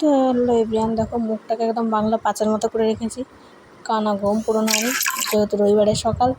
তো হলো দেখো মুখটাকে একদম বাংলা পাচার মতো করে রেখেছি। কানা ঘুম পুরো হয়নি যেহেতু রবিবারের সকাল,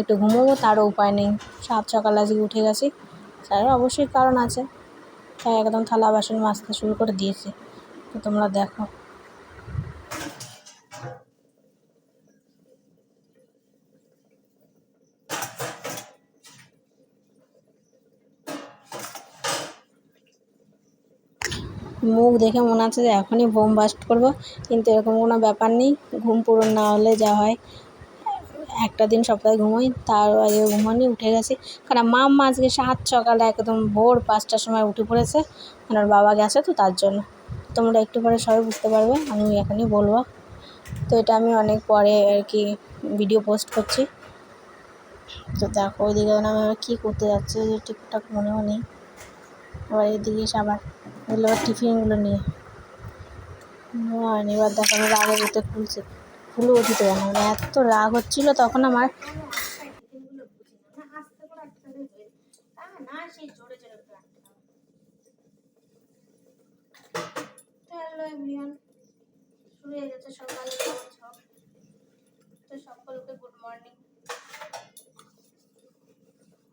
একটু ঘুমোবো, তারও উপায় নেই। সাত সকাল আজকে উঠে গেছি, তার অবশ্যই কারণ আছে। তাই একদম থালা বাসন মাজতে শুরু করে দিয়েছি। তো তোমরা দেখো। মুখ দেখে মনে হচ্ছে যে এখনই বোম বাস্ট করব, কিন্তু এরকম কোনো ব্যাপার নেই, ঘুম পূরণ না হলে যা হয়। একটা দিন সপ্তাহে ঘুমোই, তার আগে ঘুমানি, উঠে গেছি। কারণ মাম্মা আজকে সাত সকালে একদম ভোর পাঁচটার সময় উঠে পড়েছে মানে ওর বাবা গেছে তো তার জন্য। তোমরা একটু পরে সবাই বুঝতে পারবে, আমি এখনই বলব। তো এটা আমি অনেক পরে আর কি ভিডিও পোস্ট করছি। তো দেখো, ওইদিকে আমি কী করতে যাচ্ছে যে ঠিকঠাক মনেও নেই। আবার এদিকে আবার এগুলো টিফিনগুলো নিয়ে। হয়নি এবার দেখো আমি রাগে যেতে খুলছে। খুলেও দিতে পারে মানে এত রাগ হচ্ছিল তখন আমার। হ্যালো এভরিওয়ান, শুরু হয়ে গেছে সকালে তো সকলকে গুড মর্নিং।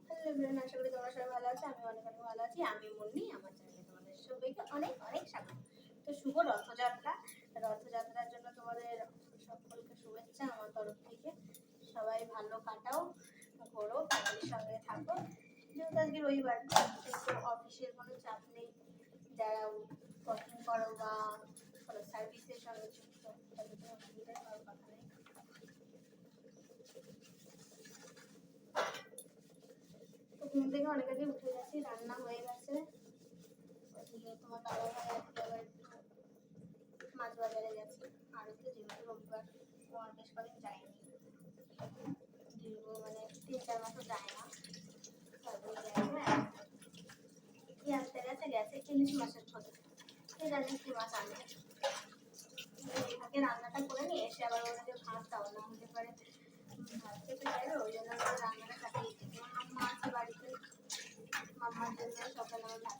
হ্যালো এভরিওয়ান, আশা করি তোমরা সবাই ভালো আছো, আমি অনেক ভালো আছি। আমি মুন্নি, আমার চ্যানেলে সবাইকে অনেক অনেক স্বাগত। তো শুভ রথযাত্রা। রথযাত্রার জন্য তোমাদের সকলকে শুভেচ্ছা আমার তরফ থেকে। সবাই ভালো কাটাও, ঘোরো, ফ্যামিলির সঙ্গে থাকো। যেহেতু আজকে রবিবার অফিসের কোনো চাপ নেই। যারা ওয়ার্কিং করো বা কোনো সার্ভিসের সঙ্গে যুক্ত ঘুম থেকে অনেক আগে উঠে গেছি, রান্না হয়ে গেছে। তোমার দাদা ভাই আজকে আবার মাছ বাজারে গেছে আর তো যেহেতু রবিবার তোমার বেশ কদিন যায়নি দীর্ঘ মানে তিন চার মাসও যায় না তারপরে গেছে কি ইলিশ মাছের খোঁজে কে জানে মাছ আগে রান্নাটা করে নিয়ে এসে আবার ওনাকে ভাত দাও না হতে ওই জন্য রান্নাটা কাটিয়ে মাম্মা আছে বাড়িতে মাম্মার জন্য সকালে আমার ভাত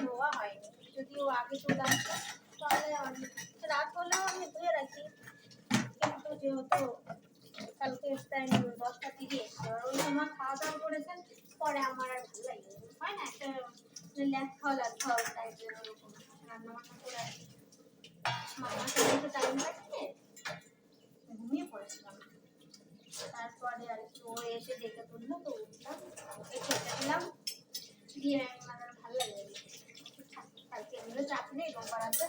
আগে চলে আসতো তাহলে রাত হলেও আমি ধুয়ে রাখি। কিন্তু যেহেতু কালকে টাইম দশটা তিরিশ, এবার ওই সময় খাওয়া দাওয়া করেছেন, পরে আমার আর ভালো লাগে হয় না, একটা ল্যাদ খাওয়া টাইপের ওরকম। রান্না বান্না করে আর কি। মামার সাথে টাইম কাটিয়ে ঘুমিয়ে পড়েছিলাম। তারপরে আর কি ও এসে ডেকে তুললো, তো উঠলাম। দিয়ে আমি আমার আর ভালো লাগে না। থাক, কালকে নেই রোববার আছে।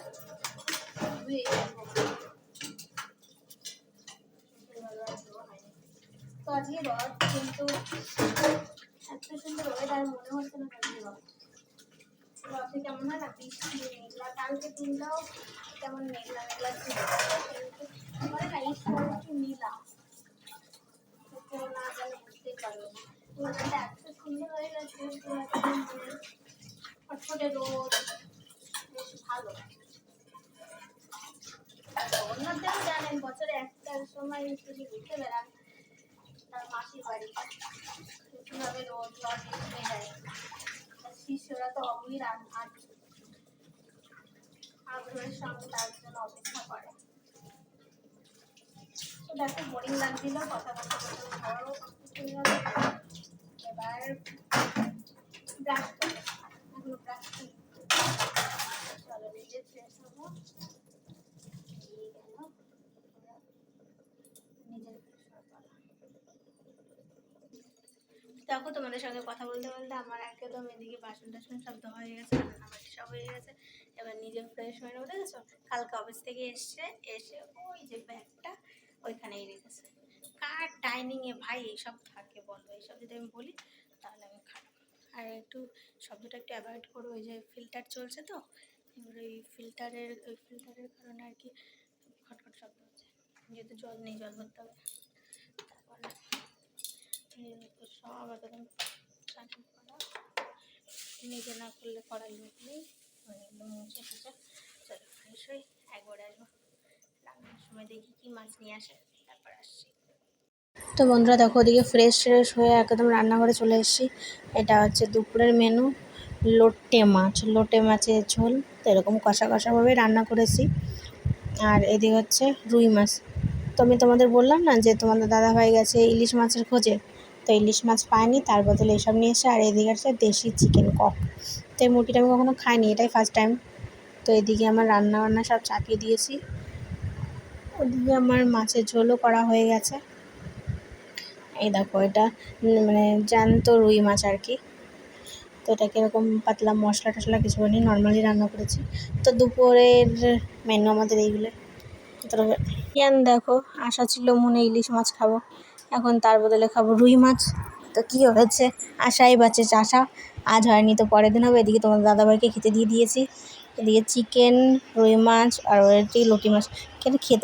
তো আজকে রথ কিন্তু এত সুন্দর ওয়েদার মনে হচ্ছে না আজকে রথ। রথে কেমন হয় না? বৃষ্টি, মেঘলা, কালকে দিনটাও কেমন মেঘলা মেঘলা ছিল। মানে না ঈশ্বর কি নীলা। কেউ না এত সুন্দর হয়ে গেছে মানে রোদ জগন্নাথ জানেন বছরে একটা সময় যদি ঘুরতে বেড়ান মাসির বাড়ি কীভাবে রথ এসে যায় শিষ্যরা তো অবির আগ্রহের সঙ্গে তার জন্য অপেক্ষা করে তো দেখো বোরিং লাগছিল কথা বলতে এবার দেখো, তোমাদের সঙ্গে কথা বলতে বলতে আমার একদম এদিকে বাসন টাসন সব ধোয়া হয়ে গেছে রান্নাবাড়ি সব হয়ে গেছে। এবার নিজে ফ্রেশ হয়ে নেব দেখেছ কালকে অফিস থেকে এসছে, এসে ওই যে ব্যাগটা ওইখানেই রেখেছে। কার ডাইনিংয়ে ভাই এইসব থাকে বলো? এইসব যদি আমি বলি, তাহলে আমি খারাপ। আর একটু শব্দটা একটু অ্যাভয়েড করো, ওই যে ফিল্টার চলছে তো এবার ওই ফিল্টারের ওই ফিল্টারের কারণে আর কি খটখট শব্দ হচ্ছে। যেহেতু জল নেই, জল ভরতে হবে। তারপরে সব একদম নিজে না করলে করার লোক নেই। একদম মুছে টুছে। চলো ফ্রেশ হই একবারে আসব। রান্নার সময় দেখি কি মাছ নিয়ে আসে। তারপর আসছি। তো বন্ধুরা, দেখো ওদিকে ফ্রেশ ফ্রেশ হয়ে একদম রান্নাঘরে চলে এসেছি। এটা হচ্ছে দুপুরের মেনু লোটে মাছ। লোটে মাছের ঝোল। তো এরকম কষা কষাভাবে রান্না করেছি। আর এদিকে হচ্ছে রুই মাছ। তো আমি তোমাদের বললাম না যে তোমাদের দাদা দাদাভাই গেছে ইলিশ মাছের খোঁজে, তো ইলিশ মাছ পায়নি, তার বদলে এসব নিয়ে এসে আর এদিকে আছে দেশি চিকেন কক তো এই মুরগিটা আমি কখনো খাইনি, এটাই ফার্স্ট টাইম তো এদিকে আমার রান্না বান্না সব চাপিয়ে দিয়েছি। ওদিকে আমার মাছের ঝোলও করা হয়ে গেছে। এই দেখো এটা মানে জ্যান্ত রুই মাছ আর কি। তো এটাকে এরকম পাতলা মশলা টশলা কিছু নিয়ে নর্মালি রান্না করেছি। তো দুপুরের মেনু আমাদের এইগুলো। তবে ইয়ান দেখো, আশা ছিল মনে ইলিশ মাছ খাব। এখন তার বদলে খাব রুই মাছ। তো কী হয়েছে? আশাই বাঁচে চাষা। আজ হয়নি তো পরের দিন হবে। এদিকে তোমার দাদাভাইকে খেতে দিয়ে দিয়েছি। এদিকে চিকেন রুই মাছ আর ওইটি লটি মাছ। কিন্তু খেতে